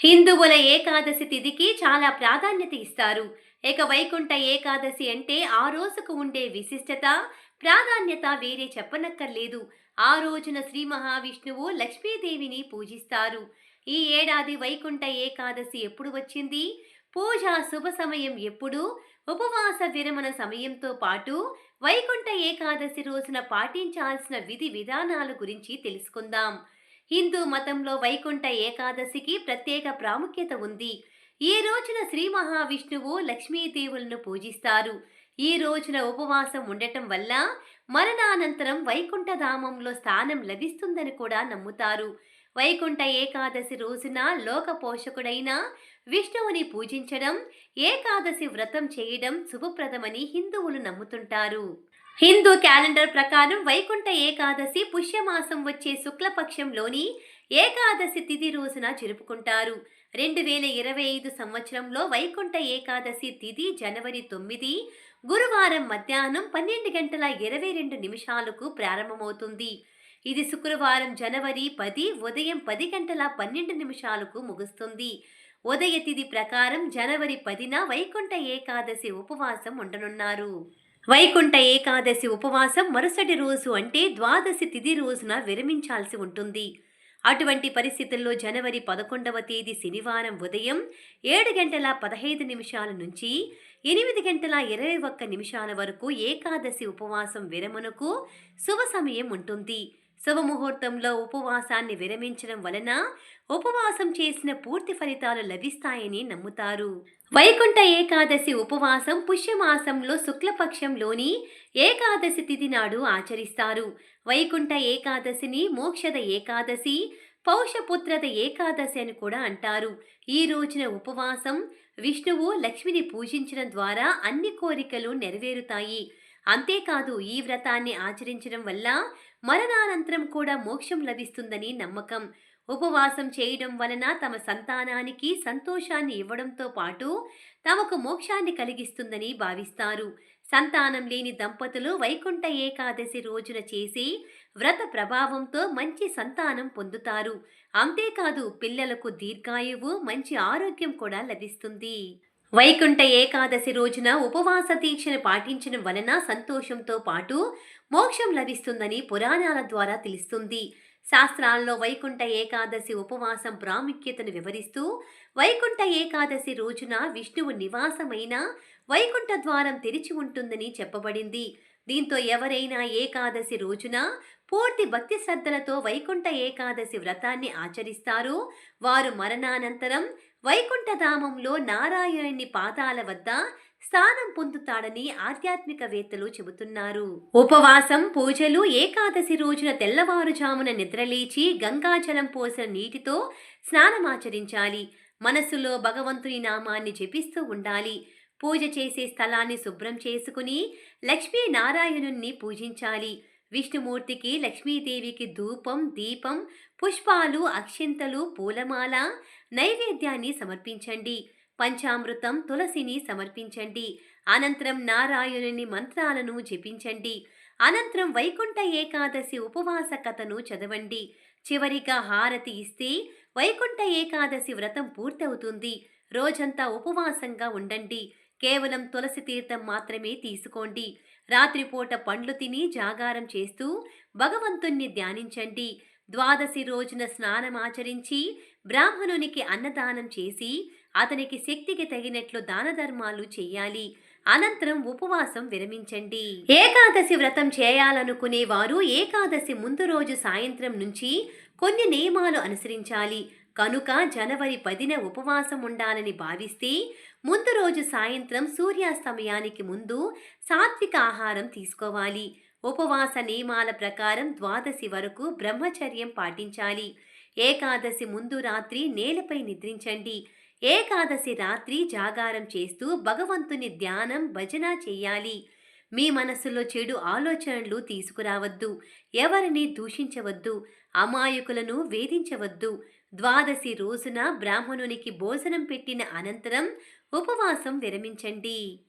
హిందువుల ఏకాదశి తిథికి చాలా ప్రాధాన్యత ఇస్తారు. ఇక వైకుంఠ ఏకాదశి అంటే ఆ రోజుకు ఉండే విశిష్టత ప్రాధాన్యత వేరే చెప్పనక్కర్లేదు. ఆ రోజున శ్రీ మహావిష్ణువు లక్ష్మీదేవిని పూజిస్తారు. ఈ ఏడాది వైకుంఠ ఏకాదశి ఎప్పుడు వచ్చింది? పూజ శుభ సమయం ఎప్పుడు? ఉపవాస విరమణ సమయంతో పాటు వైకుంఠ ఏకాదశి రోజున పాటించాల్సిన విధి విధానాల గురించి తెలుసుకుందాం. హిందూ మతంలో వైకుంఠ ఏకాదశికి ప్రత్యేక ప్రాముఖ్యత ఉంది. ఈ రోజున శ్రీ మహావిష్ణువు లక్ష్మీదేవులను పూజిస్తారు. ఈ రోజున ఉపవాసం ఉండటం వల్ల మరణానంతరం వైకుంఠధామంలో స్థానం లభిస్తుందని కూడా నమ్ముతారు. వైకుంఠ ఏకాదశి రోజున లోక పోషకుడైన విష్ణువుని పూజించడం ఏకాదశి వ్రతం చేయడం శుభప్రదమని హిందువులు నమ్ముతుంటారు. హిందూ క్యాలెండర్ ప్రకారం వైకుంఠ ఏకాదశి పుష్యమాసం వచ్చే శుక్లపక్షంలోని ఏకాదశి తిథి రోజున జరుపుకుంటారు. రెండు వేల ఇరవై ఐదు సంవత్సరంలో వైకుంఠ ఏకాదశి తిథి జనవరి తొమ్మిది గురువారం మధ్యాహ్నం పన్నెండు గంటల ఇరవై రెండు నిమిషాలకు ప్రారంభమవుతుంది. ఇది శుక్రవారం జనవరి పది ఉదయం పది గంటల పన్నెండు నిమిషాలకు ముగుస్తుంది. ఉదయ తిథి ప్రకారం జనవరి పదిన వైకుంఠ ఏకాదశి ఉపవాసం ఉండనున్నారు. వైకుంఠ ఏకాదశి ఉపవాసం మరుసటి రోజు అంటే ద్వాదశి తిథి రోజున విరమించాల్సి ఉంటుంది. అటువంటి పరిస్థితుల్లో జనవరి పదకొండవ తేదీ శనివారం ఉదయం ఏడు గంటల పదహైదు నిమిషాల నుంచి ఎనిమిది గంటల ఇరవై ఒక్క నిమిషాల వరకు ఏకాదశి ఉపవాసం విరమణకు శుభ సమయం ఉంటుంది. శుభముహూర్తంలో ఉపవాసాన్ని విరమించడం వలన ఉపవాసం చేసిన పూర్తి ఫలితాలు లభిస్తాయని నమ్ముతారు. వైకుంఠ ఏకాదశి ఉపవాసం పుష్యమాసంలో శుక్లపక్షంలోని ఏకాదశి తిథి నాడు ఆచరిస్తారు. వైకుంఠ ఏకాదశిని మోక్షద ఏకాదశి పౌషపుత్రద ఏకాదశి అని కూడా అంటారు. ఈ రోజున ఉపవాసం విష్ణువు లక్ష్మిని పూజించడం ద్వారా అన్ని కోరికలు నెరవేరుతాయి. అంతేకాదు ఈ వ్రతాన్ని ఆచరించడం వల్ల మరణానంతరం కూడా మోక్షం లభిస్తుందని నమ్మకం. ఉపవాసం చేయడం వలన తమ సంతానానికి సంతోషాన్ని ఇవ్వడంతో పాటు తమకు మోక్షాన్ని కలిగిస్తుందని భావిస్తారు. సంతానం లేని దంపతులు వైకుంఠ ఏకాదశి రోజున చేసి వ్రత ప్రభావంతో మంచి సంతానం పొందుతారు. అంతేకాదు పిల్లలకు దీర్ఘాయువు మంచి ఆరోగ్యం కూడా లభిస్తుంది. వైకుంఠ ఏకాదశి రోజున ఉపవాస దీక్షను పాటించడం వలన సంతోషంతో పాటు మోక్షం లభిస్తుందని పురాణాల ద్వారా తెలుస్తుంది. శాస్త్రాల్లో వైకుంఠ ఏకాదశి ఉపవాసం ప్రాముఖ్యతను వివరిస్తూ వైకుంఠ ఏకాదశి రోజున విష్ణువు నివాసమైన వైకుంఠ ద్వారం తెరిచి ఉంటుందని చెప్పబడింది. దీంతో ఎవరైనా ఏకాదశి రోజున పూర్తి భక్తి శ్రద్ధలతో వైకుంఠ ఏకాదశి వ్రతాన్ని ఆచరిస్తారో వారు మరణానంతరం వైకుంఠధామంలో నారాయణుని పాదాల వద్ద స్థానం పొందుతాడని ఆధ్యాత్మికవేత్తలు చెబుతున్నారు. ఉపవాసం పూజలు ఏకాదశి రోజున తెల్లవారుజామున నిద్రలేచి గంగాజలం పోసిన నీటితో స్నానమాచరించాలి. మనస్సులో భగవంతుని నామాన్ని జపిస్తూ ఉండాలి. పూజ చేసే స్థలాన్ని శుభ్రం చేసుకుని లక్ష్మీనారాయణుణ్ణి పూజించాలి. విష్ణుమూర్తికి లక్ష్మీదేవికి ధూపం దీపం పుష్పాలు అక్షింతలు పూలమాల నైవేద్యాన్ని సమర్పించండి. పంచామృతం తులసిని సమర్పించండి. అనంతరం నారాయణుని మంత్రాలను జపించండి. అనంతరం వైకుంఠ ఏకాదశి ఉపవాస కథను చదవండి. చివరిగా హారతి ఇస్తే వైకుంఠ ఏకాదశి వ్రతం పూర్తవుతుంది. రోజంతా ఉపవాసంగా ఉండండి. కేవలం తులసి తీర్థం మాత్రమే తీసుకోండి. రాత్రిపూట పండ్లు తిని జాగారం చేస్తూ భగవంతుణ్ణి ధ్యానించండి. ద్వాదశి రోజున స్నానమాచరించి బ్రాహ్మణునికి అన్నదానం చేసి అతనికి శక్తికి తగినట్లు దాన ధర్మాలు చేయాలి. అనంతరం ఉపవాసం విరమించండి. ఏకాదశి వ్రతం చేయాలనుకునే వారు ఏకాదశి ముందు రోజు సాయంత్రం నుంచి కొన్ని నియమాలు అనుసరించాలి. కనుక జనవరి పదిన ఉపవాసం ఉండాలని భావిస్తే ముందు రోజు సాయంత్రం సూర్యాస్తమయానికి ముందు సాత్విక ఆహారం తీసుకోవాలి. ఉపవాస నియమాల ప్రకారం ద్వాదశి వరకు బ్రహ్మచర్యం పాటించాలి. ఏకాదశి ముందు రాత్రి నేలపై నిద్రించండి. ఏకాదశి రాత్రి జాగారం చేస్తూ భగవంతుని ధ్యానం భజన చేయాలి. మీ మనసులో చెడు ఆలోచనలు తీసుకురావద్దు. ఎవరిని దూషించవద్దు. అమాయకులను వేధించవద్దు. ద్వాదశి రోజున బ్రాహ్మణునికి భోజనం పెట్టిన అనంతరం ఉపవాసం విరమించండి.